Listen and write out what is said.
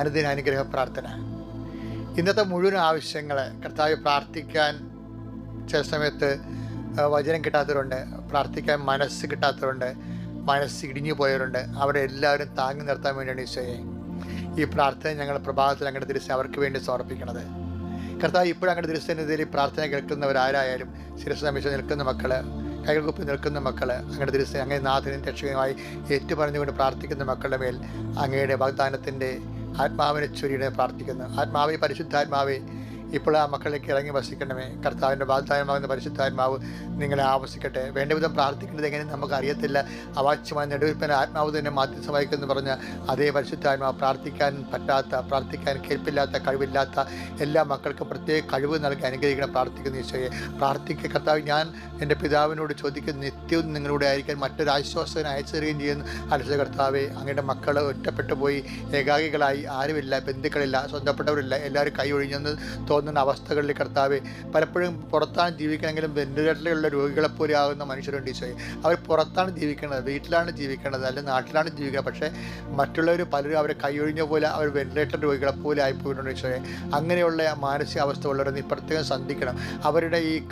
അനുദിന അനുഗ്രഹ പ്രാർത്ഥന. ഇന്നത്തെ മുഴുവൻ ആവശ്യങ്ങൾ കർത്താവ് പ്രാർത്ഥിക്കാൻ ചില സമയത്ത് വചനം കിട്ടാത്തവരുണ്ട് പ്രാർത്ഥിക്കാൻ മനസ്സ് കിട്ടാത്തവരുണ്ട് മനസ്സ് ഇടിഞ്ഞു പോയവരുണ്ട്. അവരെ എല്ലാവരും താങ്ങി നിർത്താൻ വേണ്ടിയാണ് ഈശോയെ ഈ പ്രാർത്ഥന ഞങ്ങൾ പ്രഭാതത്തിൽ അങ്ങോട്ട് തിരിച്ച് അവർക്ക് വേണ്ടി സമർപ്പിക്കണത്. കർത്താവ് ഇപ്പോഴും തിരുസന്നിധിയിൽ ഈ പ്രാർത്ഥന കേൾക്കുന്നവരാരായാലും ശിരസ് നമിച്ച് നിൽക്കുന്ന മക്കൾ കൈകൾ കുപ്പി നിൽക്കുന്ന മക്കൾ അങ്ങയുടെ തിരിച്ച് അങ്ങേ നാഥനും രക്ഷകനുമായി ഏറ്റുപറഞ്ഞുകൊണ്ട് പ്രാർത്ഥിക്കുന്ന മക്കളുടെ മേൽ അങ്ങയുടെ വാഗ്ദാനത്തിന്റെ ആത്മാവിനെ ചൊരിയിടെ പ്രാർത്ഥിക്കുന്നു. ആത്മാവെ പരിശുദ്ധാത്മാവെ ഇപ്പോൾ ആ മക്കളിലേക്ക് ഇറങ്ങി വസിക്കണമേ. കർത്താവിന്റെ വാഗ്ദാനമാകുന്ന പരിശുദ്ധാത്മാവ് നിങ്ങളെ ആവസിക്കട്ടെ. വേണ്ട വിധം പ്രാർത്ഥിക്കേണ്ടത് എങ്ങനെ നമുക്ക് അറിയത്തില്ല. അവാച്യമായ നെടുവിൽപ്പന ആത്മാവ് തന്നെ മാറ്റി സഹായിക്കുമെന്ന് പറഞ്ഞ അതേ പരിശുദ്ധാത്മാവ് പ്രാർത്ഥിക്കാൻ പറ്റാത്ത പ്രാർത്ഥിക്കാൻ കേൾപ്പില്ലാത്ത കഴിവില്ലാത്ത എല്ലാ മക്കൾക്കും പ്രത്യേക കഴിവ് നൽകി അനുഗ്രഹിക്കണം പ്രാർത്ഥിക്കുന്ന ഈശോയെ. പ്രാർത്ഥിക്കുക കർത്താവ് ഞാൻ എന്റെ പിതാവിനോട് ചോദിക്കുന്ന നിത്യവും നിങ്ങളുടെ ആയിരിക്കാൻ മറ്റൊരു ആശ്വാസത്തിന് അയച്ചു തരികയും ചെയ്യുന്നു. അലസ കർത്താവെ അങ്ങയുടെ മക്കൾ ഒറ്റപ്പെട്ടു പോയി ഏകാഗികളായി ആരുമില്ല ബന്ധുക്കളില്ല സ്വന്തപ്പെട്ടവരില്ല എല്ലാവരും കൈ ഒഴിഞ്ഞെന്ന് തോന്നുന്ന അവസ്ഥകളിൽ കർത്താവ് പലപ്പോഴും പുറത്താണ് ജീവിക്കണമെങ്കിലും വെന്റിലേറ്ററിലുള്ള രോഗികളെ പോലെ ആകുന്ന മനുഷ്യരുണ്ട് ഈശോയെ. അവർ പുറത്താണ് ജീവിക്കുന്നത് വീട്ടിലാണ് ജീവിക്കേണ്ടത് അല്ലെങ്കിൽ നാട്ടിലാണ് ജീവിക്കുക പക്ഷേ മറ്റുള്ളവർ പലരും അവരെ കൈയൊഴിഞ്ഞ പോലെ അവർ വെന്റിലേറ്റർ രോഗികളെ പോലെ ആയിപ്പോയിട്ടുണ്ട് ഈശോയെ. അങ്ങനെയുള്ള മാനസികാവസ്ഥ ഉള്ളവരെ നീ പ്രത്യേകം ശ്രദ്ധിക്കണം. അവരുടെ ഈ